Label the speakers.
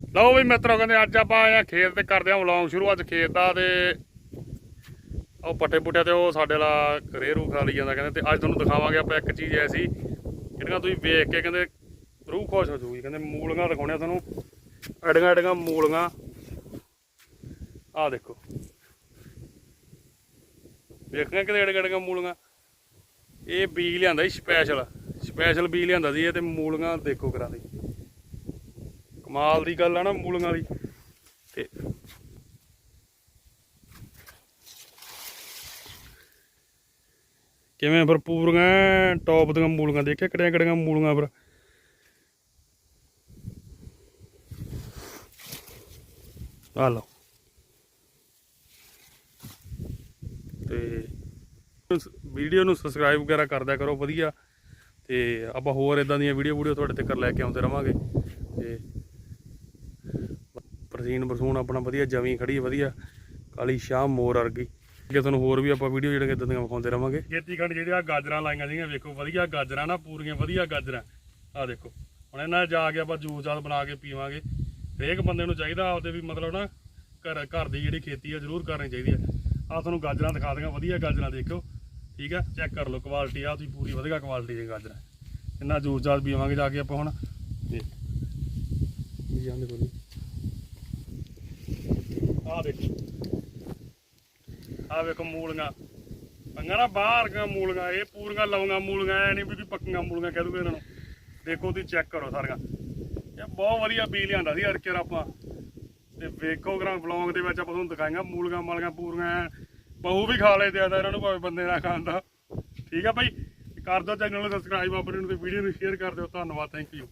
Speaker 1: ਲਓ ਵੀ ਮਿੱਤਰੋ, ਕਹਿੰਦੇ ਅੱਜ ਆਪਾਂ ਆਏ ਆ ਖੇਤ ਤੇ ਕਰਦੇ ਆ ਵਲੌਗ ਸ਼ੁਰੂ। ਅੱਜ ਖੇਤ ਦਾ ਤੇ ਉਹ ਪੱਟੇ ਪੁੱਟੇ ਤੇ ਉਹ ਸਾਡੇ ਲਾ ਘਰੇ ਰੂ ਖਾ ਲਈ ਜਾਂਦਾ ਕਹਿੰਦੇ ਤੇ ਅੱਜ ਤੁਹਾਨੂੰ ਦਿਖਾਵਾਂਗੇ ਆਪਾਂ ਇੱਕ ਚੀਜ਼ ਐਸੀ, ਜਿਹੜੀਆਂ ਤੁਸੀਂ ਵੇਖ ਕੇ ਕਹਿੰਦੇ ਰੂਹ ਖੁਸ਼ ਹੋ ਜਾਊਗੀ। ਕਹਿੰਦੇ ਮੂਲੀਆਂ ਦਿਖਾਉਣੇ ਆ ਤੁਹਾਨੂੰ, ਐਡੀਆਂ ਐਡੀਆਂ ਮੂਲੀਆਂ। ਆਹ ਦੇਖੋ। ਵੇਖਣਾ ਕਿਤੇ ਐਡੀਆਂ ਐਡੀਆਂ ਮੂਲੀਆਂ। ਇਹ ਬੀਜ ਲਿਆਂਦਾ ਸੀ ਸਪੈਸ਼ਲ ਸਪੈਸ਼ਲ ਬੀਜ ਲਿਆਂਦਾ ਸੀ ਇਹ ਤੇ ਮੂਲੀਆਂ ਦੇਖੋ ਕਰਾਂ ਦੀ। ਕਮਾਲ ਦੀ ਗੱਲ ਆ ਨਾ ਮੂਲੀਆਂ ਵਾਲੀ। ਤੇ ਕਿਵੇਂ ਫਿਰ ਪੂਰੀਆਂ ਟੌਪ ਦੀਆਂ ਮੂਲੀਆਂ ਦੇਖਿਆ ਕਿਹੜੀਆਂ ਕਿਹੜੀਆਂ ਮੂਲੀਆਂ ਫਿਰ? ਆ ਲਓ। ਤੇ ਵੀਡੀਓ ਨੂੰ ਸਬਸਕ੍ਰਾਈਬ ਵਗੈਰਾ ਕਰਦਿਆ ਕਰੋ, ਵਧੀਆ। ਤੇ ਆਪਾਂ ਹੋਰ ਇਦਾਂ ਦੀਆਂ ਵੀਡੀਓ ਵੀਡੀਓ ਤੁਹਾਡੇ ਤੱਕ ਲੈ ਕੇ ਆਉਂਦੇ ਰਵਾਂਗੇ। ਤੇ ਪ੍ਰਸੀਨ ਬਰਸੂਨ ਆਪਣਾ ਵਧੀਆ ਜਮੀ ਖੜੀ ਵਧੀਆ। ਕਾਲੀ ਸ਼ਾਹ ਮੋਰ ਵਰਗੀ। ਅੱਗੇ ਤੁਹਾਨੂੰ ਹੋਰ ਵੀ ਆਪਾਂ ਵੀਡੀਓ ਜਿਹੜੀਆਂ ਇਦਾਂ ਦੀਆਂ ਵਿਖਾਉਂਦੇ ਰਵਾਂਗੇ। ਖੇਤੀ ਖੰਡ ਜਿਹੜੇ ਆ ਗਾਜਰਾਂ ਲਾਈਆਂ ਸੀਗੀਆਂ ਵੇਖੋ ਵਧੀਆ ਗਾਜਰਾਂ ਨਾ ਪੂਰੀਆਂ ਵਧੀਆ ਗਾਜਰਾਂ। ਆ ਦੇਖੋ ਹੁਣ ਇਹਨਾਂ ਜਾ ਕੇ ਆਪਾਂ ਜੂਸ ਜਾਸ ਬਣਾ ਕੇ ਪੀਵਾਂਗੇ। ਹਰੇਕ ਬੰਦੇ ਨੂੰ ਚਾਹੀਦਾ ਆਪਦੇ ਵੀ ਮਤਲਬ ਨਾ ਘਰ ਘਰ ਦੀ ਜਿਹੜੀ ਖੇਤੀ ਆ ਜ਼ਰੂਰ ਕਰਨੀ ਚਾਹੀਦੀ ਆ। ਆ ਤੁਹਾਨੂੰ ਗਾਜਰਾਂ ਦਿਖਾ ਦਿਆਂ ਵਧੀਆ ਗਾਜਰਾਂ ਦੇਖੋ ਠੀਕ ਆ ਚੈੱਕ ਕਰ ਲਓ ਕੁਆਲਿਟੀ ਆ ਤੁਸੀਂ ਪੂਰੀ ਵਧੀਆ ਕੁਆਲਿਟੀ ਦੀ ਗਾਜਰਾਂ। ਇਹਨਾਂ ਜੂਸ ਜਾਸ ਪੀਵਾਂਗੇ ਜਾ ਕੇ ਆਪਾਂ ਹੁਣ। ਵੀ ਜਾਂਦੇ ਕੋਈ ਆ ਦੇਖੋ ਆ ਵੇਖੋ ਮੂਲੀਆਂ। ਪੰਗਾ ਨਾ ਮੂਲੀਆਂ, ਇਹ ਪੂਰੀਆਂ ਲਵੀਆਂ ਮੂਲੀਆਂ, ਐ ਨਹੀਂ ਵੀ ਪੱਕੀਆਂ ਮੂਲੀਆਂ ਕਹਿ ਦੂਗੇ ਇਹਨਾਂ ਨੂੰ। ਦੇਖੋ ਤੁਸੀਂ ਚੈੱਕ ਕਰੋ ਸਾਰੀਆਂ। ਇਹ ਬਹੁਤ ਵਧੀਆ ਬੀਜ ਲਿਆਂਦਾ ਸੀ ਅਰਕਰ ਆਪਾਂ। ਤੇ ਵੇਖੋ ਗ੍ਰਾਮ ਵਲੌਗ ਦੇ ਵਿੱਚ ਆਪਾਂ ਤੁਹਾਨੂੰ ਦਿਖਾਏਗਾ, ਮੂਲੀਆਂ ਮਾਲੀਆਂ ਪੂਰੀਆਂ ਐਨ। ਬਹੂ ਵੀ ਖਾ ਲੈ ਦਿਆਦਾ ਇਹਨਾਂ ਨੂੰ ਭਾਵੇਂ ਬੰਦੇ ਨਾ ਖਾਂਦਾ ਠੀਕ ਆ ਭਾਈ ਕਰ ਦਿਓ ਚੈਨਲ ਨੂੰ ਸਬਸਕ੍ਰਾਈਬ ਆਪਣੇ ਨੂੰ ਤੇ ਵੀਡੀਓ ਨੂੰ ਸ਼ੇਅਰ ਕਰ ਦਿਓ। ਧੰਨਵਾਦ ਥੈਂਕ ਯੂ